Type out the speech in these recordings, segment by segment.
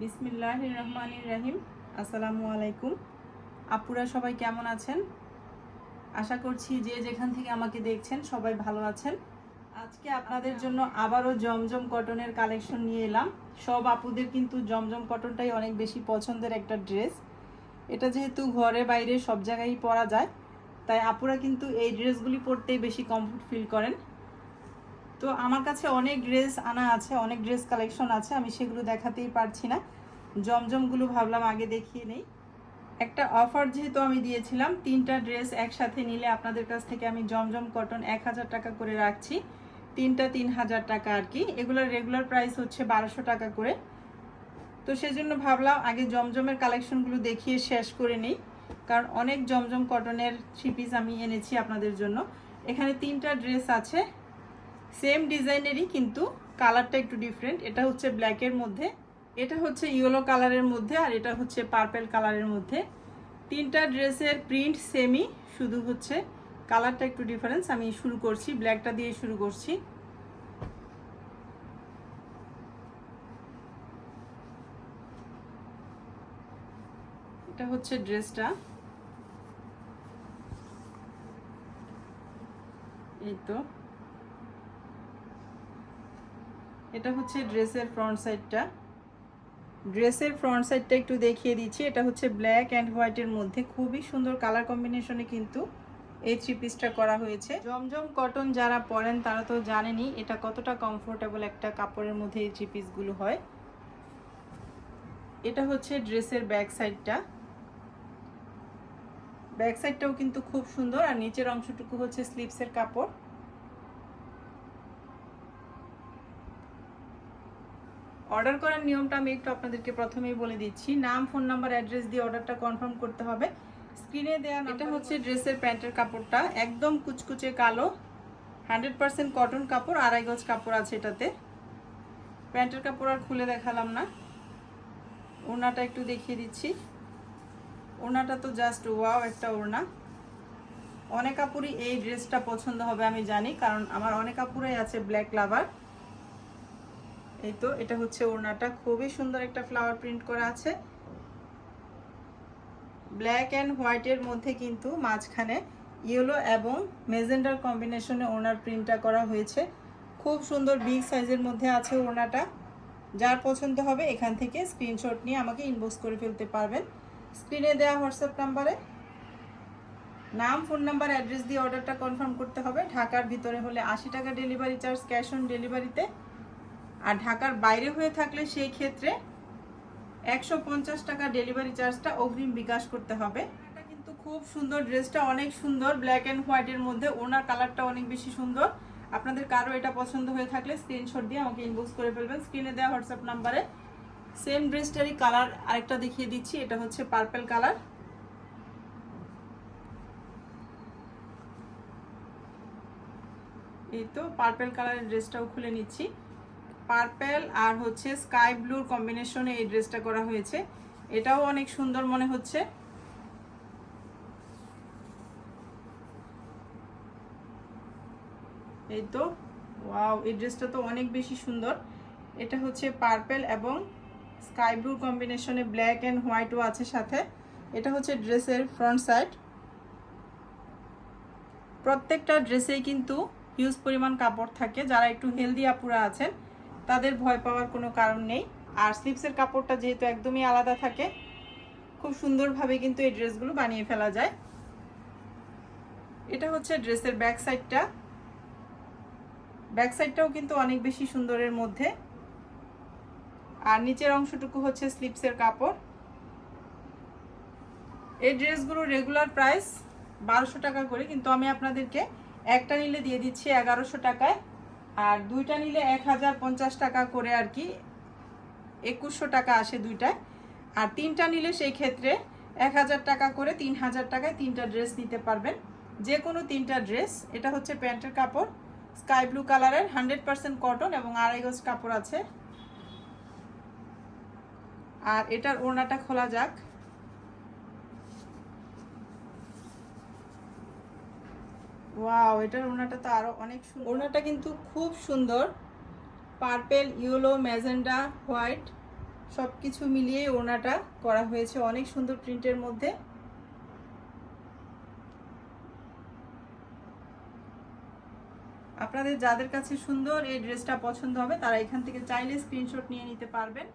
বিসমিল্লাহ রহমানির রাহিম। আসসালামু আলাইকুম। আপুরা সবাই কেমন আছেন? আশা করছি যে যেখান থেকে আমাকে দেখছেন সবাই ভালো আছেন। আজকে আপনাদের জন্য আবারও জমজম কটনের কালেকশন নিয়ে এলাম। সব আপুদের কিন্তু জমজম কটনটাই অনেক বেশি পছন্দের একটা ড্রেস। এটা যেহেতু ঘরে বাইরে সব জায়গায় পরা যায়, তাই আপুরা কিন্তু এই ড্রেসগুলি পরতেই বেশি কমফোর্ট ফিল করেন। তো আমার কাছে অনেক ড্রেস আনা আছে, অনেক ড্রেস কালেকশন আছে, আমি সেগুলো দেখাতেই পারছি না। জমজমগুলো ভাবলাম আগে দেখিয়ে নেই। একটা অফার যেহেতু আমি দিয়েছিলাম, তিনটা ড্রেস একসাথে নিলে আপনাদের কাছ থেকে আমি জমজম কটন এক হাজার টাকা করে রাখছি। তিনটা তিন হাজার টাকা আর কি। এগুলোর রেগুলার প্রাইস হচ্ছে বারোশো টাকা করে। তো সেজন্য ভাবলাম আগে জমজমের কালেকশনগুলো দেখিয়ে শেষ করে নিই। কারণ অনেক জমজম কটনের থ্রি পিস আমি এনেছি আপনাদের জন্য। এখানে তিনটা ড্রেস আছে। সেম ডিজাইনেরই কিন্তু কালারটা একটু ডিফারেন্ট এটা হচ্ছে ব্ল্যাকের মধ্যে। এটা হচ্ছে ইয়েলো কালারের মধ্যে আর এটা হচ্ছে পার্পেল কালারের মধ্যে। তিনটা ড্রেসের প্রিন্ট সেমই শুধু হচ্ছে কালারটা একটু ডিফারেন্স আমি শুরু করছি ব্ল্যাকটা দিয়ে শুরু করছি। এটা হচ্ছে ড্রেসটা। এই তো। এটা হচ্ছে ড্রেসের ফ্রন্ট সাইডটা ড্রেসের ফ্রন্ট সাইডটা একটু দেখিয়ে দিচ্ছি। এটা হচ্ছে ব্ল্যাক অ্যান্ড হোয়াইটের মধ্যে। খুবই সুন্দর কালার কম্বিনেশনে কিন্তু এই থ্রি পিসটা করা হয়েছে। জমজম কটন যারা পরেন, তারা তো জানেনি এটা কতটা কমফোর্টেবল একটা কাপড়ের মধ্যে এই থ্রি পিসগুলো হয়। এটা হচ্ছে ড্রেসের ব্যাক সাইডটা ব্যাক সাইডটাও কিন্তু খুব সুন্দর। আর নিচের অংশটুকু হচ্ছে স্লিপসের কাপড়। অর্ডার করার নিয়মটা আমি একটু আপনাদেরকে প্রথমেই বলে দিচ্ছি। নাম ফোন নাম্বার অ্যাড্রেস দিয়ে অর্ডারটা কনফার্ম করতে হবে। স্ক্রিনে দেওয়া এটা হচ্ছে ড্রেসের প্যান্টের কাপড়টা। একদম কুচকুচে কালো। হান্ড্রেড পার্সেন্ট কটন কাপড় আড়াই গজ কাপড় আছে এটাতে। প্যান্টের কাপড় আর খুলে দেখালাম না। ওড়নাটা একটু দেখিয়ে দিচ্ছি। ওড়নাটা তো জাস্ট ওয়াও একটা ওড়না। অনেক কাপড়ই এই ড্রেসটা পছন্দ হবে আমি জানি কারণ আমার অনেক কাপড়ই আছে ব্ল্যাক লাভার এই তো, এটা হচ্ছে ওড়নাটা। খুবই সুন্দর একটা ফ্লাওয়ার প্রিন্ট করা আছে। ব্ল্যাক অ্যান্ড হোয়াইটের মধ্যে কিন্তু মাঝখানে ইয়েলো এবং মেজেন্ডার কম্বিনেশনে ওড়নার প্রিন্টটা করা হয়েছে। খুব সুন্দর বিগ সাইজের মধ্যে আছে ওড়নাটা। যার পছন্দ হবে এখান থেকে স্ক্রিনশট নিয়ে আমাকে ইনবক্স করে ফেলতে পারবেন। স্ক্রিনে দেওয়া হোয়াটসঅ্যাপ নাম্বারে নাম ফোন নাম্বার অ্যাড্রেস দিয়ে অর্ডারটা কনফার্ম করতে হবে। ঢাকার ভিতরে হলে আশি টাকা ডেলিভারি চার্জ ক্যাশ অন ডেলিভারিতে আর ঢাকার বাইরে হয়ে থাকলে সেই ক্ষেত্রে একশো পঞ্চাশ টাকা ডেলিভারি চার্জটা অগ্রিম বিকাশ করতে হবে। কিন্তু খুব সুন্দর ড্রেসটা অনেক সুন্দর ব্ল্যাক অ্যান্ড হোয়াইটের মধ্যে। ওনার কালারটা অনেক বেশি সুন্দর। আপনাদের কারও এটা পছন্দ হয়ে থাকলে স্ক্রিনশট দিয়ে আমাকে ইনবক্স করে ফেলবেন। স্ক্রিনে দেওয়া হোয়াটসঅ্যাপ নাম্বারে সেম ড্রেসটারই কালার আরেকটা দেখিয়ে দিচ্ছি। এটা হচ্ছে পার্পেল কালার এই তো পার্পেল কালারের ড্রেসটাও খুলে নিচ্ছি। পার্পেল আর হচ্ছে স্কাই ব্লুর কম্বিনেশনে এই ড্রেসটা করা হয়েছে। এটাও অনেক সুন্দর মনে হচ্ছে। এই তো, ওয়াও, এই ড্রেসটা তো অনেক বেশি সুন্দর। এটা হচ্ছে পার্পেল এবং স্কাই ব্লু কম্বিনেশনে ব্ল্যাক অ্যান্ড হোয়াইটও আছে সাথে। এটা হচ্ছে ড্রেসের ফ্রন্ট সাইড। প্রত্যেকটা ড্রেসেই কিন্তু হিউজ পরিমাণ কাপড় থাকে। যারা একটু হেলদি আপুরা আছেন তাদের ভয় পাওয়ার কোনো কারণ নেই। আর স্লিপসের কাপড়টা যেহেতু একদমই আলাদা থাকে, খুব সুন্দরভাবে কিন্তু এই ড্রেসগুলো বানিয়ে ফেলা যায়। এটা হচ্ছে ড্রেসের ব্যাক সাইডটা ব্যাক সাইডটাও কিন্তু অনেক বেশি সুন্দরের মধ্যে। আর নিচের অংশটুকু হচ্ছে স্লিপসের কাপড়। এই ড্রেসগুলো রেগুলার প্রাইস বারোশো টাকা করে, কিন্তু আমি আপনাদেরকে একটা নিলে দিয়ে দিচ্ছি এগারোশো টাকায়। আর দুইটা নিলে এক হাজার পঞ্চাশ টাকা করে আর কি, একুশশো টাকা আসে দুইটায়। আর তিনটা নিলে সেই ক্ষেত্রে এক হাজার টাকা করে তিন হাজার টাকায় তিনটা ড্রেস নিতে পারবেন। যে কোনো তিনটা ড্রেস, এটা হচ্ছে প্যান্টের কাপড়, স্কাই ব্লু কালারের, হান্ড্রেড পার্সেন্ট কটন এবং আড়াই গজ কাপড় আছে। আর এটার ওড়নাটা খোলা যাক। ওয়াও এটার ওড়নাটা তো আরও অনেক সুন্দর। ওড়নাটা কিন্তু খুব সুন্দর। পার্পেল ইয়েলো ম্যাজেন্ডা হোয়াইট সব কিছু মিলিয়ে ওড়নাটা করা হয়েছে অনেক সুন্দর প্রিন্টের মধ্যে। আপনাদের যাদের কাছে সুন্দর এই ড্রেসটা পছন্দ হবে, তারা এখান থেকে চাইলে স্ক্রিনশট নিয়ে নিতে পারবেন।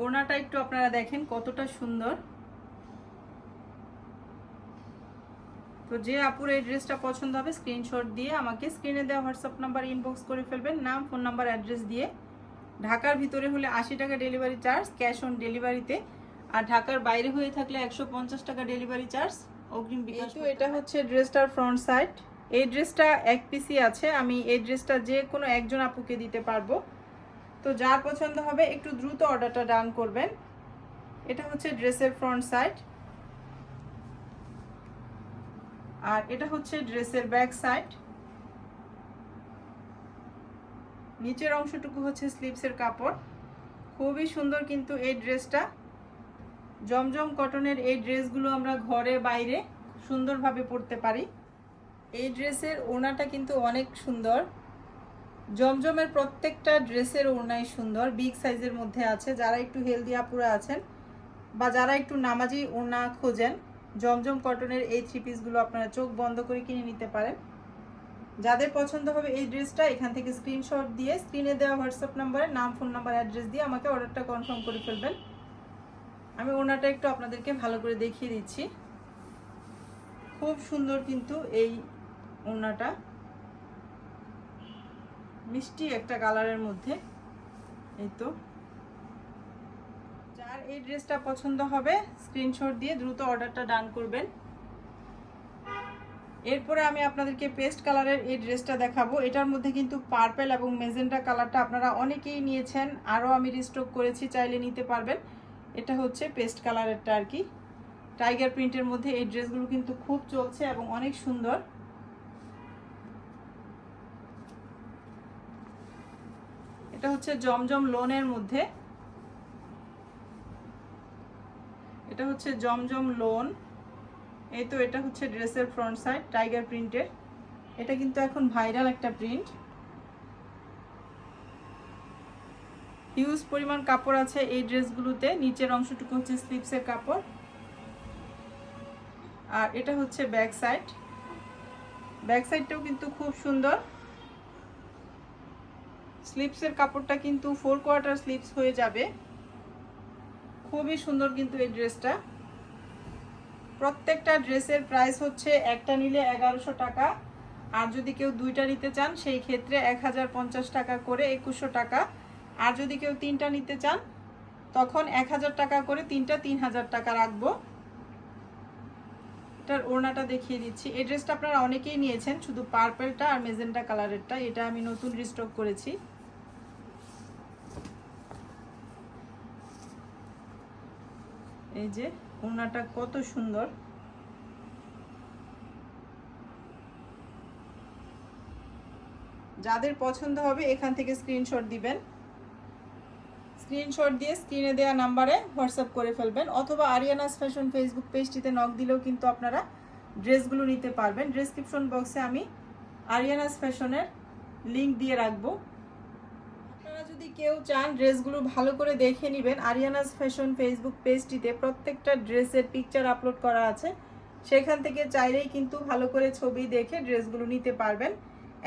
ওড়নাটা একটু আপনারা দেখেন কতটা সুন্দর। তো যে আপুর এই ড্রেসটা পছন্দ হবে স্ক্রিনশট দিয়ে আমাকে স্ক্রিনে দেওয়া হোয়াটসঅ্যাপ নাম্বার ইনবক্স করে ফেলবেন নাম ফোন নাম্বার অ্যাড্রেস দিয়ে। ঢাকার ভিতরে হলে আশি টাকা ডেলিভারি চার্জ ক্যাশ অন ডেলিভারিতে আর ঢাকার বাইরে হয়ে থাকলে একশো পঞ্চাশ টাকা ডেলিভারি চার্জ অগ্রিম বিকাশ তো এটা হচ্ছে ড্রেসটার ফ্রন্ট সাইড এই ড্রেসটা এক পিসি আছে আমি এই ড্রেসটা যে কোনো একজন আপুকে দিতে পারব। তো যার পছন্দ হবে একটু দ্রুত অর্ডারটা ডান করবেন। এটা হচ্ছে ড্রেসের ফ্রন্ট সাইড আর এটা হচ্ছে ড্রেসের ব্যাক সাইড। নিচের অংশটুকু হচ্ছে স্লিপসের কাপড়। খুবই সুন্দর কিন্তু এই ড্রেসটা। জমজম কটনের এই ড্রেসগুলো আমরা ঘরে বাইরে সুন্দরভাবে পরতে পারি। এই ড্রেসের ওড়নাটা কিন্তু অনেক সুন্দর। জমজমের প্রত্যেকটা ড্রেসের ওড়নাই সুন্দর, বিগ সাইজের মধ্যে আছে। যারা একটু হেলদি আপুরা আছেন বা যারা একটু নামাজি ওড়না খোঁজেন জমজম কটনের এই থ্রি পিসগুলো আপনারা চোখ বন্ধ করে কিনে নিতে পারেন। যাদের পছন্দ হবে এই ড্রেসটা, এখান থেকে স্ক্রিনশট দিয়ে স্ক্রিনে দেওয়া হোয়াটসঅ্যাপ নাম্বারে নাম ফোন নাম্বার অ্যাড্রেস দিয়ে আমাকে অর্ডারটা কনফার্ম করে ফেলবেন। আমি ওনাটা একটু আপনাদেরকে ভালো করে দেখিয়ে দিচ্ছি। খুব সুন্দর কিন্তু এই ওড়নাটা মিষ্টি একটা কালারের মধ্যে, এই তো। যার এই ড্রেসটা পছন্দ হবে স্ক্রিনশট দিয়ে দ্রুত অর্ডারটা ডান করবেন। এরপরে আমি আপনাদেরকে পেস্ট কালারের এই ড্রেসটা দেখাবো। এটার মধ্যে কিন্তু পার্পেল এবং মেজেন্টা কালারটা আপনারা অনেকেই নিয়েছেন, আরও আমি রিস্টক করেছি, চাইলে নিতে পারবেন। এটা হচ্ছে পেস্ট কালারেরটা আর কি। টাইগার প্রিন্টের মধ্যে এই ড্রেসগুলো কিন্তু খুব চলছে এবং অনেক সুন্দর। এটা হচ্ছে জমজম লোনের মধ্যে। এটা হচ্ছে জমজম লোন। এই তো এটা হচ্ছে ড্রেসের ফ্রন্ট সাইড টাইগার প্রিন্টের এটা কিন্তু এখন ভাইরাল একটা প্রিন্ট হিউজ পরিমাণ কাপড় আছে এই ড্রেসগুলোতে। নিচের অংশটুকু হচ্ছে স্লিপসের কাপড়। আর এটা হচ্ছে ব্যাক সাইড ব্যাক সাইডটাও কিন্তু খুব সুন্দর। স্লিপসের কাপড়টা কিন্তু ফোর কোয়ার্টার স্লিপস হয়ে যাবে। খুবই সুন্দর কিন্তু এই ড্রেসটা। প্রত্যেকটা ড্রেসের প্রাইস হচ্ছে একটা নিলে এগারোশো টাকা, আর যদি কেউ দুইটা নিতে চান, সেই ক্ষেত্রে এক হাজার পঞ্চাশ টাকা করে একুশশো টাকা। আর যদি কেউ তিনটা নিতে চান, তখন এক হাজার টাকা করে তিনটা তিন হাজার টাকা রাখব। এটার ওড়নাটা দেখিয়ে দিচ্ছি। এই ড্রেসটা আপনারা অনেকেই নিয়েছেন, শুধু পার্পেলটা আর মেজেন্টা কালারেরটা এটা আমি নতুন রিস্টক করেছি। এই যে ওড়নাটা কত সুন্দর। যাদের পছন্দ হবে এখান থেকে স্ক্রিনশট দিবেন। স্ক্রিনশট দিয়ে স্ক্রিনে দেওয়া নাম্বারে হোয়াটসঅ্যাপ করে ফেলবেন, অথবা আরিয়ানাস ফ্যাশন ফেসবুক পেজটিতে নক দিলেও কিন্তু আপনারা ড্রেসগুলো নিতে পারবেন। ডেসক্রিপশন বক্সে আমি আরিয়ানাস ফ্যাশনের লিংক দিয়ে রাখব। যদি কেউ চান ড্রেসগুলো ভালো করে দেখে নেবেন, আরিয়ানাস ফ্যাশন ফেসবুক পেজটিতে প্রত্যেকটা ড্রেসের পিকচার আপলোড করা আছে। সেখান থেকে চাইলেই কিন্তু ভালো করে ছবি দেখে ড্রেসগুলো নিতে পারবেন।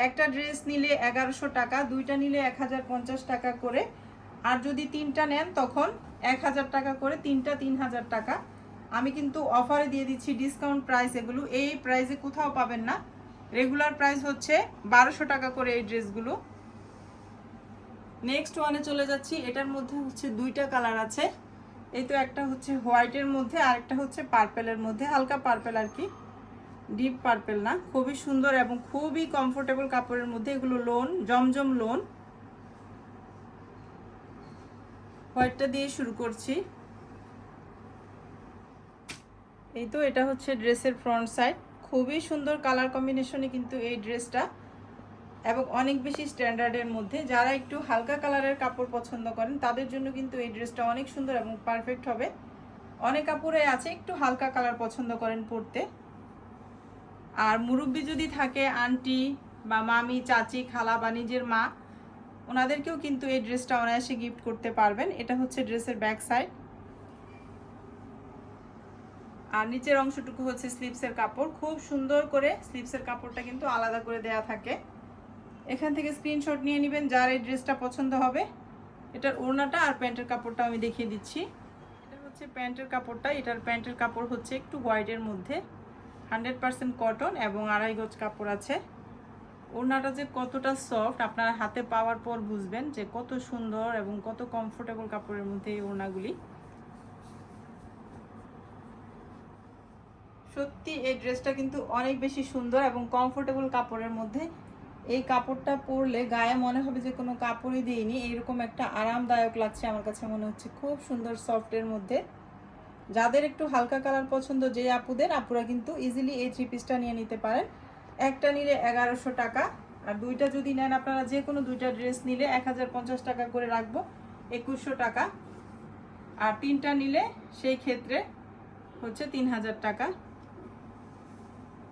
একটা ড্রেস নিলে এগারোশো টাকা, দুইটা নিলে এক হাজার পঞ্চাশ টাকা করে। আর যদি তিনটা নেন, তখন এক হাজার টাকা করে, তিনটা তিন হাজার টাকা। আমি কিন্তু অফারে দিয়ে দিচ্ছি ডিসকাউন্ট প্রাইস এগুলো। এই প্রাইসে কোথাও পাবেন না। রেগুলার প্রাইস হচ্ছে বারোশো টাকা করে এই ড্রেসগুলো। নেক্সট ওয়ানে চলে যাচ্ছি। এটার মধ্যে হচ্ছে দুইটা কালার আছে। এই তো একটা হচ্ছে হোয়াইটের মধ্যে, আর একটা হচ্ছে পার্পেলের মধ্যে। হালকা পার্পেল আর কি। ডিপ পার্পেল না। খুবই সুন্দর এবং খুবই কমফোর্টেবল কাপড়ের মধ্যে। এগুলো লোন জমজম লোন হোয়াইটটা দিয়ে শুরু করছি। এই তো এটা হচ্ছে ড্রেসের ফ্রন্ট সাইড খুবই সুন্দর কালার কম্বিনেশনে কিন্তু এই ড্রেসটা এবং অনেক বেশি স্ট্যান্ডার্ডের মধ্যে। যারা একটু হালকা কালারের কাপড় পছন্দ করেন, তাদের জন্য কিন্তু এই ড্রেসটা অনেক সুন্দর এবং পারফেক্ট হবে। অনেক কাপড়ে আছে, একটু হালকা কালার পছন্দ করেন পরতে। আর মুরব্বি যদি থাকে আন্টি বা মামি, চাচি, খালা বা নিজের মা, ওনাদেরকেও কিন্তু এই ড্রেসটা অনায়াসে গিফট করতে পারবেন। এটা হচ্ছে ড্রেসের ব্যাক সাইড আর নিচের অংশটুকু হচ্ছে স্লিপসের কাপড়। খুব সুন্দর করে স্লিপসের কাপড়টা কিন্তু আলাদা করে দেয়া থাকে। এখান থেকে স্ক্রিনশট নিয়ে নেবেন, যার এই ড্রেসটা পছন্দ হবে। এটার ওড়নাটা আর প্যান্টের কাপড়টা আমি দেখিয়ে দিচ্ছি। এটা হচ্ছে প্যান্টের কাপড়টা। এটার প্যান্টের কাপড় হচ্ছে একটু হোয়াইটের মধ্যে। হান্ড্রেড পার্সেন্ট কটন এবং আড়াই গজ কাপড় আছে। ওড়নাটা যে কতটা সফট আপনারা হাতে পাওয়ার পর বুঝবেন যে কত সুন্দর এবং কত কমফোর্টেবল কাপড়ের মধ্যে এই ওড়নাগুলি। সত্যি এই ড্রেসটা কিন্তু অনেক বেশি সুন্দর এবং কমফোর্টেবল কাপড়ের মধ্যে এই কাপড়টা পরলে গায়ে মনে হবে যে কোনো কাপড়ই দিইনি। এইরকম একটা আরামদায়ক লাগছে আমার কাছে মনে হচ্ছে। খুব সুন্দর সফটের মধ্যে। যাদের একটু হালকা কালার পছন্দ যে আপুদের, আপুরা কিন্তু ইজিলি এই থ্রি পিসটা নিয়ে নিতে পারেন। একটা নিলে এগারোশো টাকা, আর দুইটা যদি নেন আপনারা যে কোনো দুইটা ড্রেস নিলে এক হাজার পঞ্চাশ টাকা করে রাখব, একুশশো টাকা। আর তিনটা নিলে সেই ক্ষেত্রে হচ্ছে তিন হাজার টাকা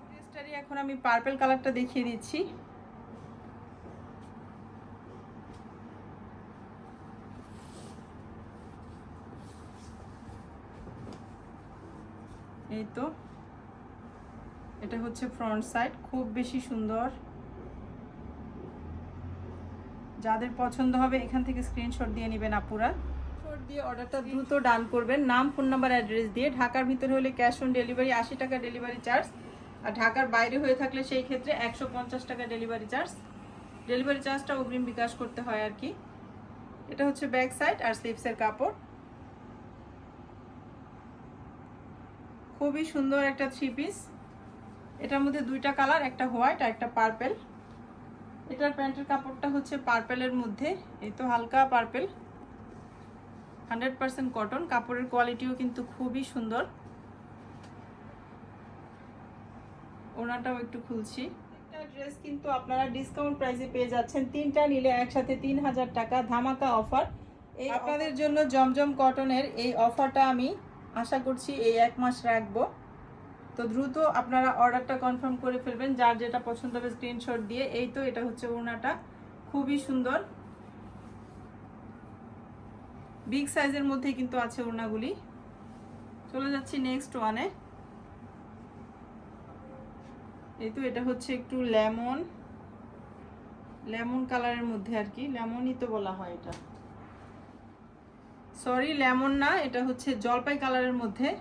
ড্রেসটারই এখন আমি পার্পেল কালারটা দেখিয়ে দিচ্ছি। এই তো। এটা হচ্ছে ফ্রন্ট সাইড খুব বেশি সুন্দর। যাদের পছন্দ হবে, এখান থেকে স্ক্রিনশট দিয়ে নেবেন আপুরা। শট দিয়ে অর্ডারটা দ্রুত ডান করবেন। নাম ফোন নাম্বার অ্যাড্রেস দিয়ে। ঢাকার ভিতরে হলে ক্যাশ অন ডেলিভারি আশি টাকা ডেলিভারি চার্জ আর ঢাকার বাইরে হয়ে থাকলে সেই ক্ষেত্রে একশো পঞ্চাশ টাকা ডেলিভারি চার্জ ডেলিভারি চার্জটা অগ্রিম বিকাশ করতে হয় আর কি। এটা হচ্ছে ব্যাক সাইড আর স্লিপসের কাপড়। খুবই সুন্দর একটা থ্রি পিস এটার মধ্যে দুইটা কালার একটা হোয়াইট আর একটা পার্পেল এটার প্যান্টের কাপড়টা হচ্ছে পার্পেলের মধ্যে। এই তো হালকা পার্পেল হান্ড্রেড পার্সেন্ট কটন কাপড়ের কোয়ালিটিও কিন্তু খুবই সুন্দর। ওনাটাও একটু খুলছি। একটা ড্রেস কিন্তু আপনারা ডিসকাউন্ট প্রাইসে পেয়ে যাচ্ছেন। তিনটা নিলে একসাথে তিন হাজার টাকা ধামাকা অফার এই আপনাদের জন্য জমজম কটনের এই অফারটা আমি আশা করছি এই এক মাস রাখব। তো দ্রুত আপনারা অর্ডারটা কনফার্ম করে ফেলবেন, যার যেটা পছন্দ হবে স্ক্রিনশট দিয়ে। এই তো, এটা হচ্ছে ওড়নাটা। খুবই সুন্দর। বিগ সাইজের মধ্যে কিন্তু আছে ওড়নাগুলি। চলে যাচ্ছি নেক্সট ওয়ানে এই তো, এটা হচ্ছে একটু লেমন লেমন কালারের মধ্যে আর কি। লেমনই তো বলা হয় এটা। সরি, লেমন না, এটা হচ্ছে জলপাই কালারের মধ্যে।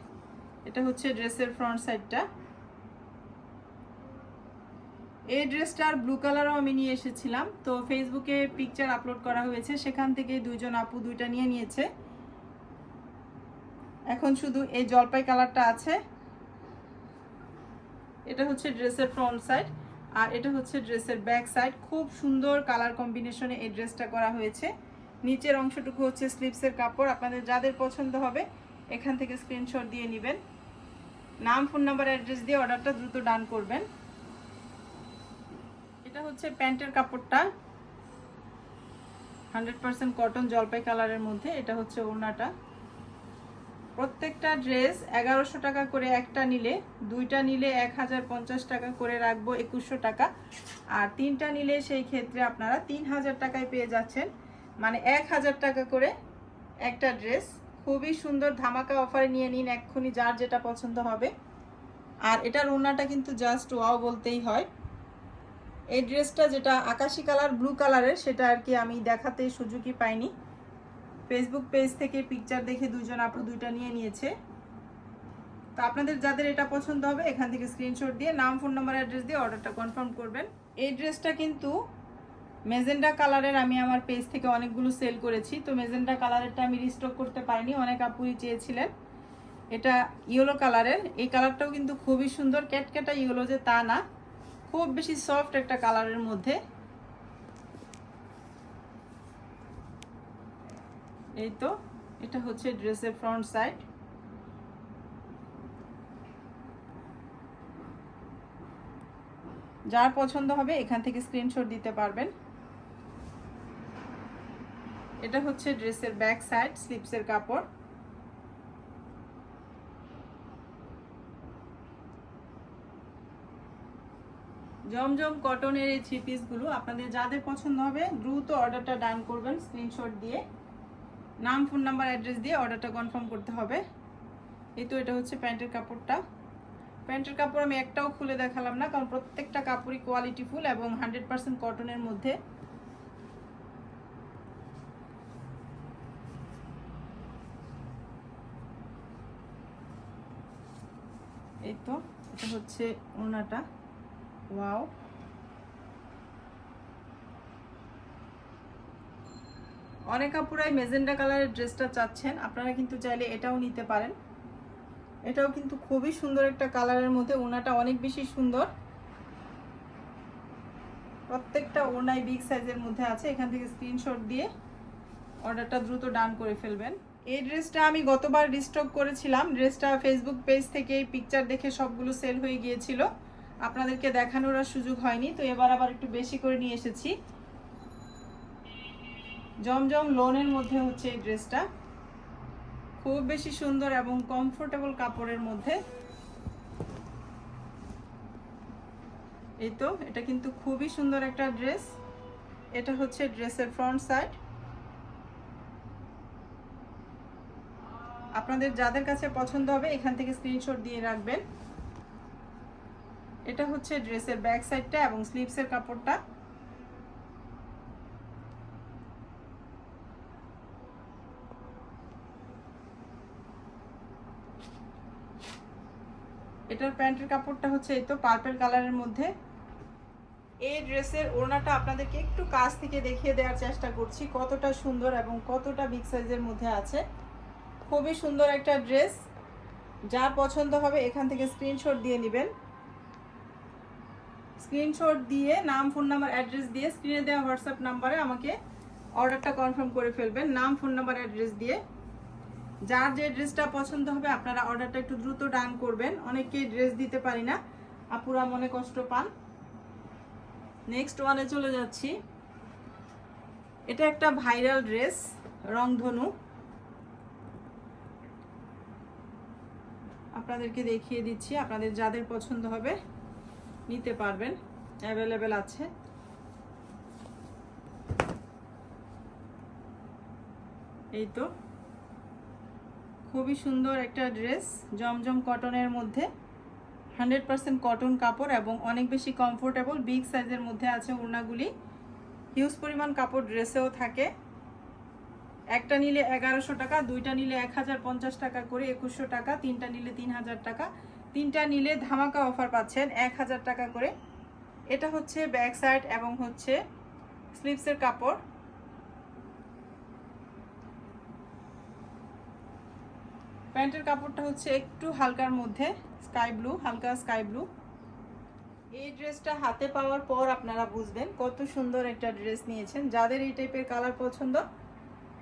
এটা হচ্ছে ড্রেসের ফ্রন্ট সাইডটা। এই ড্রেসটার ব্লু কালারও আমি নিয়ে এসেছিলাম। তো ফেসবুকে পিকচার আপলোড করা হয়েছে। সেখান থেকে দুইজন আপু দুইটা নিয়ে নিয়েছে। এখন শুধু এই জলপাই কালারটা আছে। এটা হচ্ছে ড্রেসের ফ্রন্ট সাইড। আর এটা হচ্ছে ড্রেসের ব্যাক সাইড। খুব সুন্দর কালার কম্বিনেশনে এই ড্রেসটা করা হয়েছে। নিচের অংশটুকু হচ্ছে স্লিপসের কাপড়। আপনাদের যাদের পছন্দ হবে, এখান থেকে স্ক্রিনশট দিয়ে নেবেন। নাম ফোন নাম্বার অ্যাড্রেস দিয়ে অর্ডারটা দ্রুত ডান করবেন। এটা হচ্ছে প্যান্টের কাপড়টা। হান্ড্রেড পার্সেন্ট কটন জলপাই কালারের মধ্যে, এটা হচ্ছে ওড়নাটা। প্রত্যেকটা ড্রেস এগারোশো টাকা করে একটা নিলে, দুইটা নিলে এক হাজার পঞ্চাশ টাকা করে রাখব একুশশো টাকা। আর তিনটা নিলে সেই ক্ষেত্রে আপনারা তিন হাজার টাকায় পেয়ে যাচ্ছেন মানে এক হাজার টাকা করে একটা ড্রেস। খুবই সুন্দর ধামাকা অফারে নিয়ে নিন এক্ষুনি যার যেটা পছন্দ হবে। আর এটার ওড়নাটা কিন্তু জাস্ট ওয়াও বলতেই হয়। এই ড্রেসটা যেটা আকাশি কালার ব্লু কালারের সেটা আর কি আমি দেখাতে সুযোগই পাইনি। ফেসবুক পেজ থেকে পিকচার দেখে দুজন আপু দুইটা নিয়ে নিয়েছে। তো আপনাদের যাদের এটা পছন্দ হবে, এখান থেকে স্ক্রিনশট দিয়ে নাম ফোন নাম্বার অ্যাড্রেস দিয়ে অর্ডারটা কনফার্ম করবেন। এই ড্রেসটা কিন্তু মেজেন্ডা কালারের আমি আমার পেজ থেকে অনেকগুলো সেল করেছি। তো মেজেন্ডা কালারেরটা আমি রিস্টক করতে পারিনি, অনেক আপুই চেয়েছিলেন। এটা ইয়েলো কালারের, এই কালারটাও কিন্তু খুবই সুন্দর, ক্যাটক্যাটা ইয়েলো যে তা না, খুব বেশি সফট একটা কালারের মধ্যে। এই তো, এটা হচ্ছে ড্রেসের ফ্রন্ট সাইড যার পছন্দ হবে এখান থেকে স্ক্রিনশট দিতে পারবেন। এটা হচ্ছে ড্রেসের ব্যাক সাইড, স্লিপসের কাপড়। জমজম কটনের এই থ্রি পিসগুলো আপনাদের যাদের পছন্দ হবে, দ্রুত অর্ডারটা ডান করবেন স্ক্রিনশট দিয়ে। নাম ফোন নাম্বার অ্যাড্রেস দিয়ে অর্ডারটা কনফার্ম করতে হবে। এই তো এটা হচ্ছে প্যান্টের কাপড়টা। প্যান্টের কাপড় আমি একটাও খুলে দেখালাম না, কারণ প্রত্যেকটা কাপড়ই কোয়ালিটি ফুল এবং হান্ড্রেড পার্সেন্ট কটনের মধ্যে। এই তো, এটা হচ্ছে ওনাটা। ওয়াও। অনেক আপুরাই মেজেন্ডা কালারের ড্রেসটা চাচ্ছেন, আপনারা কিন্তু চাইলে এটাও নিতে পারেন। এটাও কিন্তু খুবই সুন্দর একটা কালারের মধ্যে, ওনাটা অনেক বেশি সুন্দর। প্রত্যেকটা ওনাই বিগ সাইজের মধ্যে আছে, এখান থেকে স্ক্রিনশট দিয়ে অর্ডারটা দ্রুত ডান করে ফেলবেন। এই ড্রেসটা আমি গতবার রিস্টক করেছিলাম। ড্রেসটা ফেসবুক পেজ থেকে পিকচার দেখে সবগুলো সেল হয়ে গিয়েছিল। আপনাদেরকে দেখানোর আর সুযোগ হয়নি, তো এবার আবার একটু বেশি করে নিয়ে এসেছি। জমজম লোনের মধ্যে হচ্ছে এই ড্রেসটা। খুব বেশি সুন্দর এবং কমফোর্টেবল কাপড়ের মধ্যে। এই তো, এটা কিন্তু খুবই সুন্দর একটা ড্রেস এটা হচ্ছে ড্রেসের ফ্রন্ট সাইড আপনাদের যাদের কাছে পছন্দ হবে, এখান থেকে স্ক্রিনশট দিয়ে রাখবেন। এটা হচ্ছে ড্রেসের ব্যাক সাইডটা এবং স্লিভসের কাপড়টা। এটার প্যান্টের কাপড়টা হচ্ছে এই তো পার্পেল কালারের মধ্যে। এই ড্রেসের ওড়নাটা আপনাদেরকে একটু কাছ থেকে দেখিয়ে দেওয়ার চেষ্টা করছি, কতটা সুন্দর এবং কতটা বিগ সাইজের মধ্যে আছে। খুবই সুন্দর একটা ড্রেস। যার পছন্দ হবে, এখান থেকে স্ক্রিনশট দিয়ে নেবেন। স্ক্রিনশট দিয়ে, নাম ফোন নাম্বার অ্যাড্রেস দিয়ে স্ক্রিনে দেওয়া হোয়াটসঅ্যাপ নাম্বারে আমাকে অর্ডারটা কনফার্ম করে ফেলবেন, নাম ফোন নাম্বার অ্যাড্রেস দিয়ে। যার যে ড্রেসটা পছন্দ হবে, আপনারা অর্ডারটা একটু দ্রুত ডান করবেন। অনেকেই ড্রেস দিতে পারি না। আপুরা মনে কষ্ট পান। নেক্সট ওয়ানে চলে যাচ্ছি। এটা একটা ভাইরাল ড্রেস রংধনু। আপনাদেরকে দেখিয়ে দিচ্ছি, আপনাদের যাদের পছন্দ হবে নিতে পারবেন অ্যাভেলেবেল আছে। এই তো, খুবই সুন্দর একটা ড্রেস, জমজম কটনের মধ্যে, হান্ড্রেড পার্সেন্ট কটন কাপড় এবং অনেক বেশি কমফোর্টেবল বিগ সাইজের মধ্যে আছে ওড়নাগুলি হিউজ পরিমাণ কাপড় ড্রেসেও থাকে। একটা নিলে এগারোশো টাকা, দুইটা নিলে এক হাজার পঞ্চাশ টাকা করে একুশশো টাকা, তিনটা নিলে তিন হাজার টাকা, তিনটা নিলে ধামাকা অফার পাচ্ছেন এক হাজার টাকা করে। এটা হচ্ছে ব্যাক সাইড এবং হচ্ছে স্লিভসের কাপড়। প্যান্টের কাপড়টা হচ্ছে একটু হালকার মধ্যে, স্কাই ব্লু, হালকা স্কাই ব্লু। এই ড্রেসটা হাতে পাওয়ার পর আপনারা বুঝবেন কত সুন্দর একটা ড্রেস নিয়েছেন। যাদের এই টাইপের কালার পছন্দ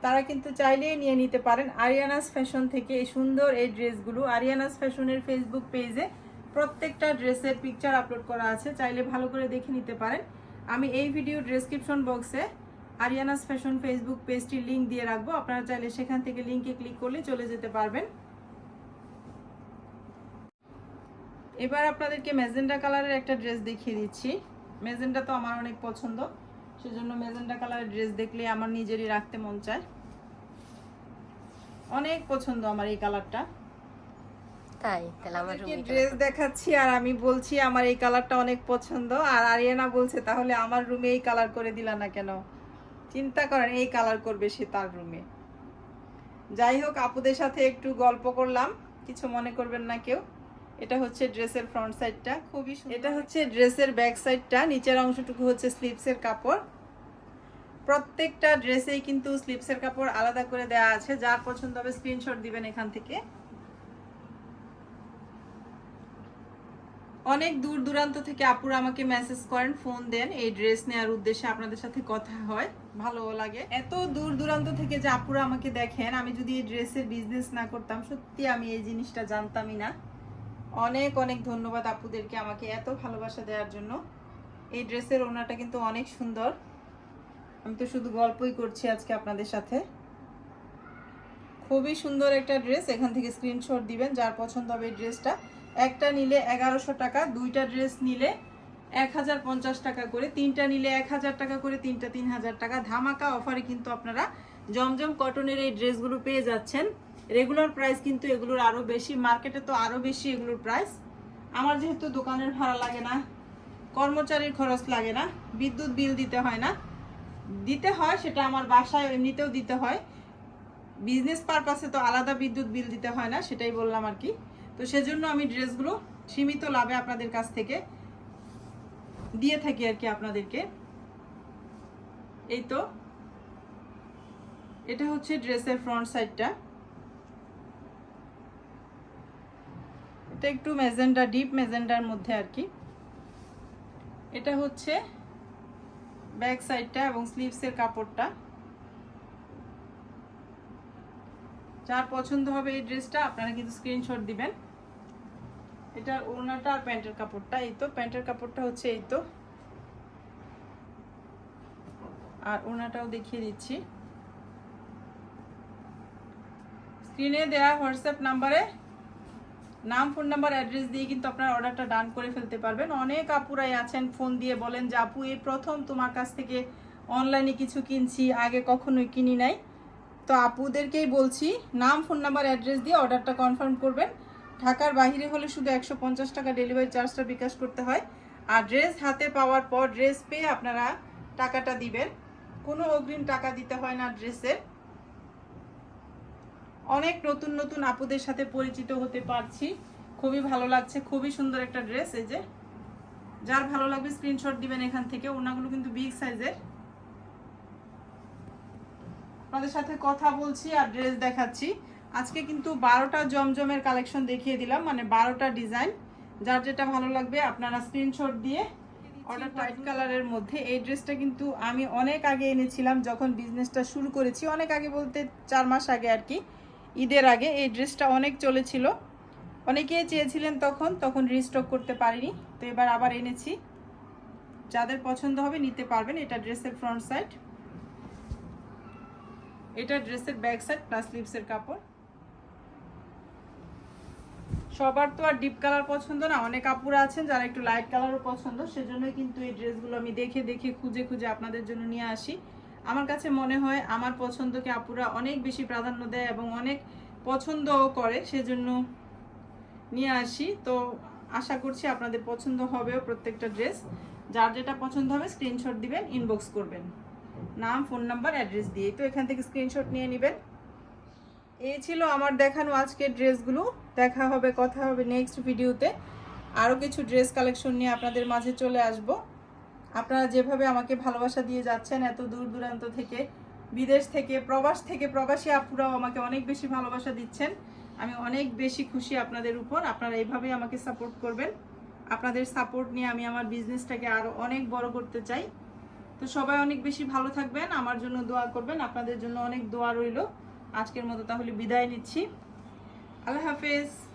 তারা কিন্তু চাইলেই নিয়ে নিতে পারেন আরিয়ানাস ফ্যাশন থেকে এই সুন্দর এই ড্রেসগুলো। আরিয়ানাস ফ্যাশনের ফেসবুক পেজে প্রত্যেকটা ড্রেসের পিকচার আপলোড করা আছে, চাইলে ভালো করে দেখে নিতে পারেন। আমি এই ভিডিও ডেসক্রিপশন বক্সে আরিয়ানাস ফ্যাশন ফেসবুক পেজটির লিঙ্ক দিয়ে রাখব। আপনারা চাইলে সেখান থেকে লিঙ্কে ক্লিক করলে চলে যেতে পারবেন। এবার আপনাদেরকে মেজেন্ডা কালারের একটা ড্রেস দেখিয়ে দিচ্ছি। মেজেন্ডা তো আমার অনেক পছন্দ। সেজন্য মেজেন্ডা কালারের ড্রেস দেখলে আমার নিজেরই রাখতে মন চায়। অনেক পছন্দ আমার এই কালারটা। তাই তাহলে আমার ড্রেস দেখাচ্ছি আর আমি বলছি আমার এই কালারটা অনেক পছন্দ। আর আরিয়ানা বলছে তাহলে আমার রুমে এই কালার করে দিলা না কেন? চিন্তা করেন এই কালার করবে সে তার রুমে। যাই হোক আপুদের সাথে একটু গল্প করলাম। কিছু মনে করবেন না কেউ। এটা হচ্ছে ড্রেসের ফ্রন্ট সাইডটা, খুবই সুন্দর। এটা হচ্ছে ড্রেসের ব্যাক সাইডটা, নিচের অংশটুকু হচ্ছে স্লিপসের কাপড়। প্রত্যেকটা ড্রেসেই কিন্তু স্লিপসের কাপড় আলাদা করে দেওয়া আছে, যার পছন্দ হবে স্ক্রিনশট দিবেন এখান থেকে। অনেক দূর দূরান্ত থেকে আপুরা আমাকে মেসেজ করেন ফোন দেন, এই ড্রেস নেওয়ার উদ্দেশ্যে আপনাদের সাথে কথা হয় ভালো লাগে। এত দূর দূরান্ত থেকে যে আপুরা আমাকে দেখেন, আমি যদি এই ড্রেসের বিজনেস না করতাম, সত্যি আমি এই জিনিসটা জানতামই না। অনেক অনেক ধন্যবাদ আপুদেরকে আমাকে এত ভালোবাসা দেওয়ার জন্য। এই ড্রেসের ওনাটা কিন্তু অনেক সুন্দর। আমি তো শুধু গল্পই করছি আজকে আপনাদের সাথে। খুবই সুন্দর একটা ড্রেস, এখান থেকে স্ক্রিনশট দিবেন, যার পছন্দ হবে এই ড্রেসটা। একটা নিলে এগারোশো টাকা, দুইটা ড্রেস নিলে এক হাজার পঞ্চাশ টাকা করে, তিনটা নিলে এক হাজার টাকা করে, তিনটা তিন হাজার টাকা। ধামাকা অফারে কিন্তু আপনারা জমজম কটনের এই ড্রেসগুলো পেয়ে যাচ্ছেন। রেগুলার প্রাইস কিন্তু এগুলোর আরও বেশি মার্কেটে তো আরও বেশি এগুলোর প্রাইস আমার যেহেতু দোকানের ভাড়া লাগে না, কর্মচারীর খরচ লাগে না, বিদ্যুৎ বিল দিতে হয় না। দিতে হয় সেটা আমার বাসায় এমনিতেও দিতে হয়। বিজনেস পারপাসে তো আলাদা বিদ্যুৎ বিল দিতে হয় না, সেটাই বললাম আর কি। তো সেজন্য আমি ড্রেসগুলো সীমিত লাভে আপনাদের কাছ থেকে দিয়ে থাকি আর কি আপনাদেরকে। এই তো। এটা হচ্ছে ড্রেসের ফ্রন্ট সাইডটা এটা একটু মেজেন্ডা ডিপ মেজেন্ডার মধ্যে আর কি। এটা হচ্ছে ব্যাক সাইডটা এবং স্লিভসের কাপড়টা। যার পছন্দ হবে এই ড্রেসটা, আপনারা কিন্তু স্ক্রিনশট দিবেন। এটা ওড়নাটা আর প্যান্টের কাপড়টা, এই তো, প্যান্টের কাপড়টা হচ্ছে এই তো। আর ওড়নাটাও দেখিয়ে দিচ্ছি। স্ক্রিনে দেওয়া হোয়াটসঅ্যাপ নাম্বারে নাম, ফোন নাম্বার, অ্যাড্রেস দিয়ে কিন্তু আপনার অর্ডারটা ডান করে ফেলতে পারবেন। অনেক আপুরাই আছেন, ফোন দিয়ে বলেন যে, আপু, এই প্রথম তোমার কাছ থেকে অনলাইনে কিছু কিনছি, আগে কখনোই কিনি নাই। তো আপুদেরকেই বলছি, নাম, ফোন নাম্বার, অ্যাড্রেস দিয়ে অর্ডারটা কনফার্ম করবেন। ঢাকার বাইরে হলে শুধু একশো পঞ্চাশ টাকা ডেলিভারি চার্জটা বিকাশ করতে হয়। আর ড্রেস হাতে পাওয়ার পর, ড্রেস পেয়ে আপনারা টাকাটা দিবেন। কোনো অগ্রিম টাকা দিতে হয় না ড্রেসের। অনেক নতুন নতুন আপুদের সাথে পরিচিত হতে পারছি। খুবই ভালো লাগছে, খুবই সুন্দর একটা ড্রেস এই যে। যার ভালো লাগবে স্ক্রিনশট দিবেন এখান থেকে, ওনাগুলো কিন্তু বিগ সাইজের আপনাদের সাথে কথা বলছি আর ড্রেস দেখাচ্ছি। আজকে কিন্তু বারোটা জমজমের কালেকশন দেখিয়ে দিলাম মানে বারোটা ডিজাইন। যার যেটা ভালো লাগবে, আপনারা স্ক্রিনশট দিয়ে অর্ডার হোয়াইট কালারের মধ্যে। এই ড্রেসটা কিন্তু আমি অনেক আগে এনেছিলাম, যখন বিজনেসটা শুরু করেছি, অনেক আগে বলতে চার মাস আগে আর কি। ঈদের আগে এই ড্রেসটা অনেক চলেছিল। অনেকেই চেয়েছিলেন তখন তখন রিস্টক করতে পারিনি। তো এবার আবার এনেছি। যাদের পছন্দ হবে নিতে পারবেন, এটা ড্রেসের ফ্রন্ট সাইড এটা ড্রেসের ব্যাক সাইড প্লাস লিপসের কাপড়। সবার তো আর ডিপ কালার পছন্দ না। অনেক কাপড় আছেন যারা একটু লাইট কালারও পছন্দ। সেজন্য কিন্তু এই ড্রেসগুলো আমি দেখে দেখে, খুঁজে খুঁজে আপনাদের জন্য নিয়ে আসি। আমার কাছে মনে হয় আমার পছন্দকে আপুরা অনেক বেশি প্রাধান্য দেয় এবং অনেক পছন্দও করে, সেজন্য নিয়ে আসি। তো আশা করছি আপনাদের পছন্দ হবেও প্রত্যেকটা ড্রেস। যার যেটা পছন্দ হবে স্ক্রিনশট দিবেন ইনবক্স করবেন। নাম ফোন নাম্বার অ্যাড্রেস দিয়ে তো এখান থেকে স্ক্রিনশট নিয়ে নেবেন। এই ছিল আমার দেখানো আজকের ড্রেসগুলো। দেখা হবে, কথা হবে নেক্সট ভিডিওতে আরও কিছু ড্রেস কালেকশন নিয়ে আপনাদের মাঝে চলে আসব। আপনারা যেভাবে আমাকে ভালোবাসা দিয়ে যাচ্ছেন এত দূর দূরান্ত থেকে, বিদেশ থেকে, প্রবাস থেকে, প্রবাসী আপুরাও আমাকে অনেক বেশি ভালোবাসা দিচ্ছেন। আমি অনেক বেশি খুশি আপনাদের উপর। আপনারা এইভাবেই আমাকে সাপোর্ট করবেন। আপনাদের সাপোর্ট নিয়ে আমি আমার বিজনেসটাকে আরও অনেক বড় করতে চাই। তো সবাই অনেক বেশি ভালো থাকবেন, আমার জন্য দোয়া করবেন, আপনাদের জন্য অনেক দোয়া রইল। আজকের মতো তাহলে বিদায় নিচ্ছি। আল্লাহ হাফেজ।